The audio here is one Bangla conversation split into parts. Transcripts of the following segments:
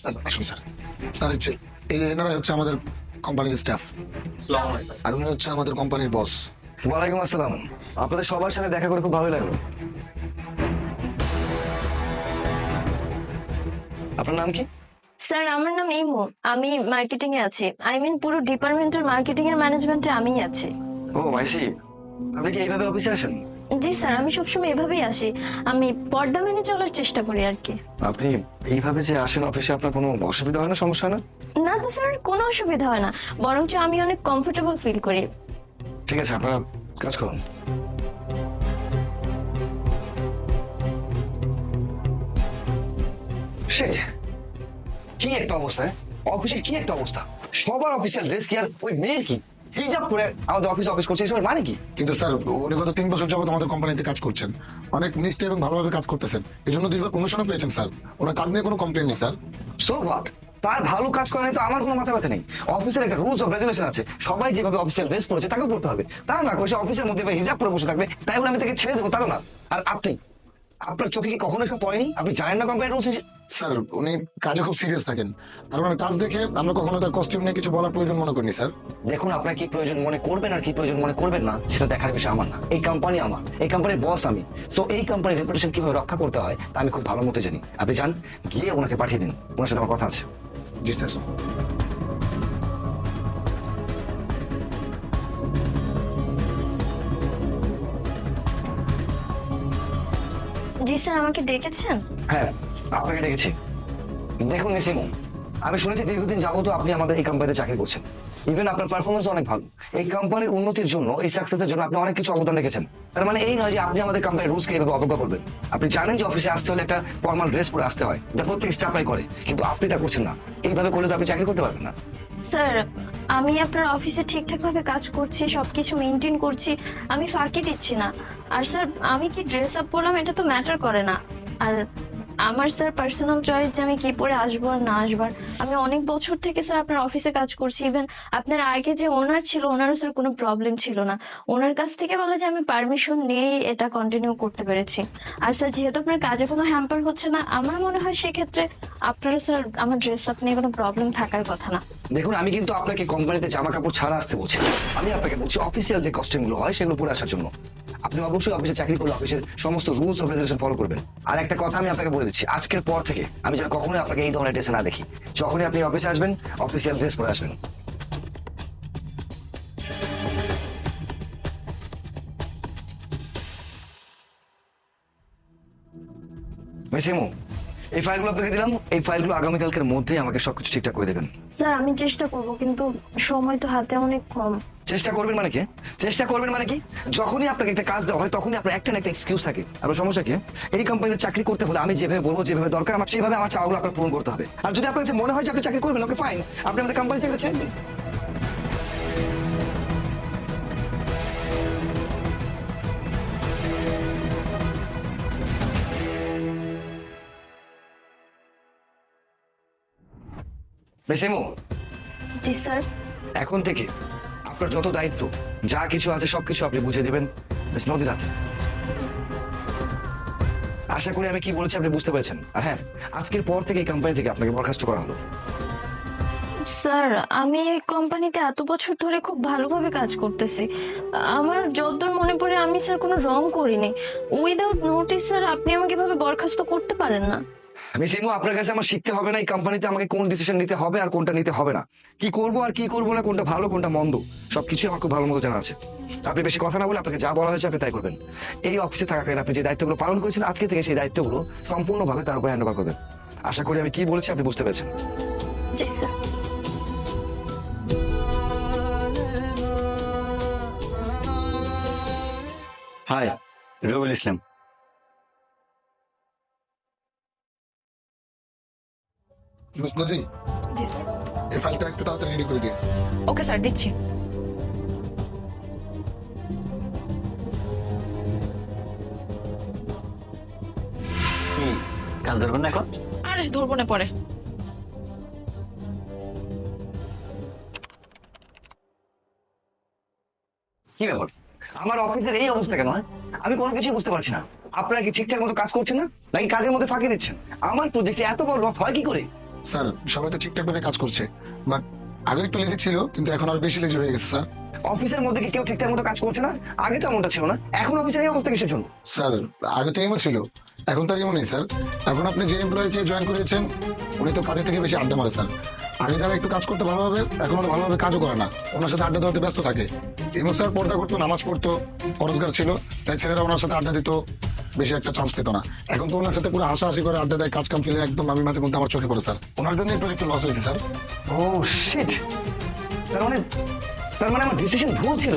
স্যার আসুন স্যার। স্যার হচ্ছে এনারা হচ্ছে আমাদের কোম্পানির স্টাফ আর উনি হচ্ছে আমাদের কোম্পানির বস ওয়ালাইকুম আসসালাম। আপনাদের সবার সাথে দেখা করে খুব ভালো লাগল। আপনার নাম কি? স্যার আমার নাম ইমো। আমি মার্কেটিং এ আছি। আই মিন পুরো ডিপার্টমেন্টের মার্কেটিং এর ম্যানেজমেন্টে আমিই আছি। ও আইসি আপনি কি এইভাবে অফিসে আসেন? জি স্যার আমি সবসময় এভাবেই আসি। আমি পর্দা মেনে চলার চেষ্টা করি আর কি। আপনি এইভাবে যে আসেন অফিসে আপনার কোনো অসুবিধা হয় না সমস্যা হয় না? না তো স্যার কোনো অসুবিধা হয় না। বরঞ্চ আমি অনেক কমফোর্টেবল ফিল করি। ঠিক আছে আপনারা কাজ করুন। সে কি একটা অবস্থা হ্যাঁ? অফিসের কি একটা অবস্থা? সবার অফিসিয়াল ড্রেস কি আর ওই মেয়ের কি? হিজাব করে আমাদের অফিস অফিস করছে এসবের মানে কি? কিন্তু স্যার উনি গত তিন বছর যাবত আমাদের কোম্পানিতে কাজ করছেন। অনেক নিষ্ঠ এবং ভালোভাবে কাজ করতেছেন। এই জন্য দুইবার প্রমোশনও পেয়েছেন স্যার। ওনার কাজ নিয়ে কোনো কমপ্লেন নেই স্যার। সো হোয়াট তার ভালো কাজ করে তো আমার কোনো মাথা ব্যথা নেই। অফিসের একটা রুলস অফ রেগুলেশন আছে। সবাই যেভাবে অফিসিয়াল ড্রেস পরেছে তাকেও পড়তে হবে। তা না করে সে অফিসের মধ্যে হিজাব পরে বসে থাকবে তাই বলে আমি তাকে ছেড়ে দেবো তাও না। আর আপনি? আপনার চোখে কি কখনো এসব পড়েনি? আপনি জানেন না কোম্পানির রুলস স্যার উনি কাজে খুব সিরিয়াস থাকেন। আর ওনার কাজ দেখে আমরা কখনো তার কস্টিউম নিয়ে কিছু বলার প্রয়োজন মনে করিনি স্যার। দেখুন আপনার কি প্রয়োজন মনে করবেন আর কি প্রয়োজন মনে করবেন না সেটা দেখার বিষয় আমার না। এই কোম্পানি আমার এই কোম্পানির বস আমি। তো এই কোম্পানির রেপুটেশন কীভাবে রক্ষা করতে হয় তা আমি খুব ভালো মতো জানি। আপনি যান গিয়ে ওনাকে পাঠিয়ে দিন। ওনার সাথে আমার কথা আছে। জি স্যার। জি স্যার আমাকে ডেকেছেন? হ্যাঁ। আপনাকে ডেকেছি। দেখুন নিসিমু আমি শুনেছি দীর্ঘদিন যাবত আপনি আমাদের এই কোম্পানিতে চাকরি করছেন। ইভেন আপনার পারফরমেন্স অনেক ভালো। এই কোম্পানির উন্নতির জন্য, এই সাকসেসের জন্য আপনি অনেক কিছু অবদান রেখেছেন। তার মানে এই নয় যে আপনি আমাদের কোম্পানির রুলসকে এইভাবে অবজ্ঞা করবেন। আপনি জানেন যে অফিসে আসতে হলে একটা ফর্মাল ড্রেস পরে আসতে হয়। যা প্রত্যেক স্টাফাই করে, কিন্তু আপনি তা করছেন না। এইভাবে করলে তো আপনি চাকরি করতে পারবেন না। স্যার আমি আপনার অফিসে ঠিকঠাক ভাবে কাজ করছি, সবকিছু মেনটেন করছি, আমি ফাঁকি দিচ্ছি না। আর স্যার আমি কি ড্রেস আপ করলাম, এটা তো ম্যাটার করে না। আর আমার স্যার পার্সোনাল চয়েস যে আমি কি পরে আসব আর না আসবার। আমি অনেক বছর থেকে স্যার আপনার অফিসে কাজ করছি। ইভেন আপনার আগে যে ওনার ছিল, ওনারও স্যার কোনো প্রবলেম ছিল না। ওনার কাছ থেকে বলে যে আমি পারমিশন নিয়েই এটা কন্টিনিউ করতে পেরেছি। আর স্যার, যেহেতু আপনার কাজে কোনো হ্যাম্পার হচ্ছে না, আমার মনে হয় সেক্ষেত্রে আপনারও স্যার আমার ড্রেস আপ নিয়ে কোনো প্রবলেম থাকার কথা না। দেখুন, আমি কিন্তু আপনাকে কোম্পানিতে জামা কাপড় ছাড়া আসতে বলছি আমি আপনাকে বলছি অফিসিয়াল যে কস্টিউমগুলো হয়, সেগুলো পরে আসার জন্য। আপনি অবশ্যই অফিসে চাকরি করলে অফিসের সমস্ত রুলস অফ রেগুলেশন ফলো করবেন। আর একটা কথা আমি আপনাকে বলে দিচ্ছি, আজকের পর থেকে আমি যেন কখনোই আপনাকে এই ধরনের ড্রেসে না দেখি। যখনই আপনি অফিসে আসবেন অফিসিয়াল ড্রেস পরে আসবেন। মিসিমু এই ফাইলগুলো আপনাকে দিলাম, এই ফাইলগুলো আগামীকালকের মধ্যেই আমাকে সবকিছু ঠিকঠাক করে দেবেন। স্যার, আমি চেষ্টা করব, কিন্তু সময় তো হাতে অনেক কম। চেষ্টা করবেন মানে কি? চেষ্টা করবেন মানে কি? যখনই আপনাকে একটা কাজ দেওয়া হয় তখনই আপনার একটা না একটা এক্সকিউজ থাকে। আপনার সমস্যা কি? এই কোম্পানিতে চাকরি করতে হলে আমি যেভাবে বলব যেভাবে দরকার আমার সেইভাবে আমার চাওয়াগুলো আপনার পূরণ করতে হবে। আর যদি আপনার কাছে মনে হয় যে আপনি চাকরি করবেন ওকে ফাইন আপনি আমাদের কোম্পানি চাকরি ছেড়ে। বেসেমো জি স্যার এখন থেকে আপনার যত দায়িত্ব, যা কিছু আছে সবকিছু আপনি বুঝে দেবেন। বেশ নদীর আশা করি আমি কি বলেছি আপনি বুঝতে পেরেছেন। আর হ্যাঁ আজকের পর থেকে এই কোম্পানি থেকে আপনাকে বরখাস্ত করা হলো। স্যার, আমি এই কোম্পানিতে এত বছর ধরে খুব ভালোভাবে কাজ করতেছি। আমার যতদূর মনে পড়ে, আমি স্যার কোনো রং করিনি। উইদাউট নোটিস স্যার, আপনি আমাকে এভাবে বরখাস্ত করতে পারেন না। আমি সিমু আপনার কাছে আমার শিখতে হবে না এই কোম্পানিতে আমাকে কোন ডিসিশন নিতে হবে আর কোনটা নিতে হবে না। কি করব আর কি করব না কোনটা ভালো কোনটা মন্দ সবকিছু আমার খুব ভালো মতো জানা আছে। আপনি বেশি কথা না বলে আপনাকে যা বলা হয়েছে আপনি তাই করবেন। এই অফিসে থাকাকালীন আপনি যে দায়িত্বগুলো পালন করেছেন আজকে থেকে সেই দায়িত্বগুলো সম্পূর্ণভাবে তার উপর হ্যান্ড ওভার করবেন। আশা করি আমি কি বলেছি আপনি বুঝতে পেরেছেন। হাই রবিউল ইসলাম। মিস নদী জি স্যার এই ফাইলটা একটু তাড়াতাড়ি রেডি করে দিন ওকে স্যার দিচ্ছি কি কাজ ধরবেন না এখন? আরে ধরবো না পরে। কি ব্যাপার? আমার অফিসের এই অবস্থা কেন হ্যাঁ? আমি কোনো কিছুই বুঝতে পারছি না। আপনারা কি ঠিকঠাক মতো কাজ করছেন না? নাকি কাজের মধ্যে ফাঁকি দিচ্ছেন? আমার প্রজেক্টে এত বড় লস হয় কি করে? স্যার সবাই তো ঠিকঠাক ভাবে কাজ করছে। বাট আগে একটু লেজি ছিল কিন্তু এখন আর বেশি লেজি হয়ে গেছে স্যার। অফিসের মধ্যে কি কেউ ঠিকঠাক মতো কাজ করছে না? আগে তো এমনটা ছিল না। এখন অফিসের এই অবস্থা কিসের জন্য? স্যার আগে তো এমন ছিল। এখন তো আর এমন নেই স্যার। এখন আপনি যে এমপ্লয়িকে জয়েন করেছেন উনি তো কাজের থেকে বেশি আড্ডা মারে স্যার। আগে যারা একটু কাজ করতে ভালোভাবে এখন আর ভালোভাবে কাজও করে না। ওনার সাথে আড্ডা দেওয়াতে ব্যস্ত থাকে। এমন স্যার পর্দা করতো নামাজ পড়তো পরোজগার ছিল তাই ছেলেরা ওনার সাথে আড্ডা দিত। বেশি একটা চান্স পেত না। এখন তো ওনার সাথে পুরো হাসাহাসি করে আড্ডা দেয় কাজ কাম ফেলে একদম আমি মাঝে মধ্যে আমার চোখে পড়ে স্যার। ওনার জন্য এই প্রজেক্ট লস হয়েছে স্যার। ও শিট তার মানে তার মানে আমার ডিসিশন ভুল ছিল।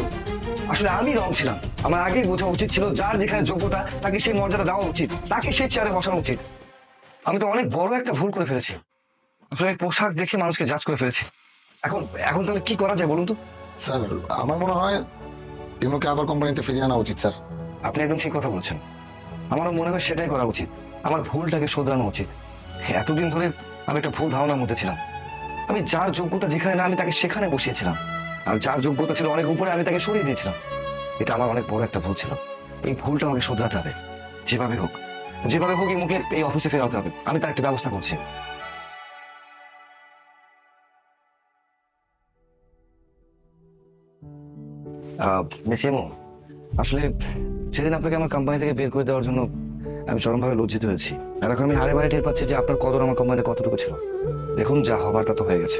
আসলে আমি রং ছিলাম। আমার আগেই বোঝা উচিত ছিল যার যেখানে যোগ্যতা তাকে সেই মর্যাদা দেওয়া উচিত। তাকে সেই চেয়ারে বসানো উচিত। আমি তো অনেক বড় একটা ভুল করে ফেলেছি। আসলে পোশাক দেখে মানুষকে জাজ করে ফেলেছি। এখন এখন তাহলে কি করা যায় বলুন তো? স্যার আমার মনে হয় এগুলোকে আবার কোম্পানিতে ফিরিয়ে আনা উচিত স্যার। আপনি একদম ঠিক কথা বলছেন। আমারও মনে হয় সেটাই করা উচিত। আমার ভুলটাকে শোধরানো উচিত। এতদিন ধরে আমি একটা ভুল ধারণার মধ্যে ছিলাম। আমি যার যোগ্যতা যেখানে না আমি তাকে সেখানে বসিয়েছিলাম। আর যার যোগ্যতা ছিল অনেক উপরে আমি তাকে সরিয়ে দিয়েছিলাম। এটা আমার অনেক বড় একটা ভুল ছিল। এই ভুলটা আমাকে শোধরাতে হবে। যেভাবে হোক। যেভাবে হোক মুখে এই অফিসে ফেরাতে হবে। আমি তার একটা ব্যবস্থা করছি। মিস ইমো, আসলে সেদিন আপনাকে আমার কোম্পানি থেকে বের করে দেওয়ার জন্য আমি চরমভাবে লজ্জিত হয়েছি। আর এখন আমি হারে বারে টের পাচ্ছি যে আপনার কদর আমার কোম্পানিতে কতটুকু ছিল। দেখুন যা হবার তা তো হয়ে গেছে।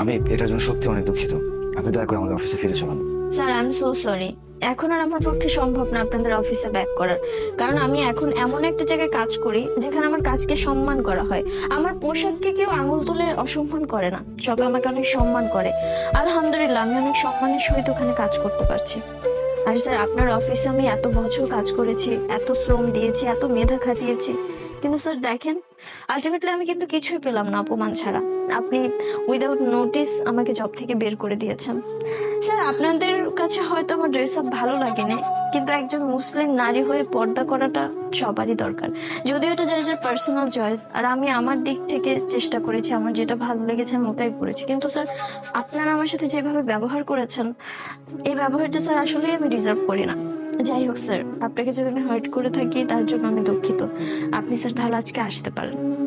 আমি এটার জন্য সত্যি অনেক দুঃখিত। আপনি দয়া করে আমাদের অফিসে ফিরে চলুন। Sir I am so sorry এখন আর আমার পক্ষে সম্ভব না আপনাদের অফিসে ব্যাক করার। কারণ আমি এখন এমন একটা জায়গায় কাজ করি যেখানে আমার কাজকে সম্মান করা হয়। আমার পোশাককে কেউ আঙুল তুলে অসম্মান করে না। সবাই আমাকে অনেক সম্মান করে। আলহামদুলিল্লাহ, আমি অনেক সম্মানের সহিত ওখানে কাজ করতে পারছি। আর স্যার, আপনার অফিসে আমি এত বছর কাজ করেছি, এত শ্রম দিয়েছি, এত মেধা খাটিয়েছি। কিন্তু স্যার, দেখেন আলটিমেটলি আমি কিন্তু কিছুই পেলাম না অপমান ছাড়া। আপনি উইদাউট নোটিস আমাকে জব থেকে বের করে দিয়েছেন। স্যার, আপনাদের কাছে হয়তো আমার ড্রেস আপ ভালো লাগেনি, কিন্তু একজন মুসলিম নারী হয়ে পর্দা করাটা সবারই দরকার। যদিও এটা যার যার পার্সোনাল চয়েস আর আমি আমার দিক থেকে চেষ্টা করেছি, আমার যেটা ভালো লেগেছে আমি ওটাই করেছি। কিন্তু স্যার, আপনারা আমার সাথে যেভাবে ব্যবহার করেছেন, এই ব্যবহারটা স্যার আসলেই আমি ডিজার্ভ করি না। যাই হোক স্যার। আপনাকে যদি আমি হার্ট করে থাকি, তার জন্য আমি দুঃখিত। আপনি, স্যার, তাহলে আজকে আসতে পারেন।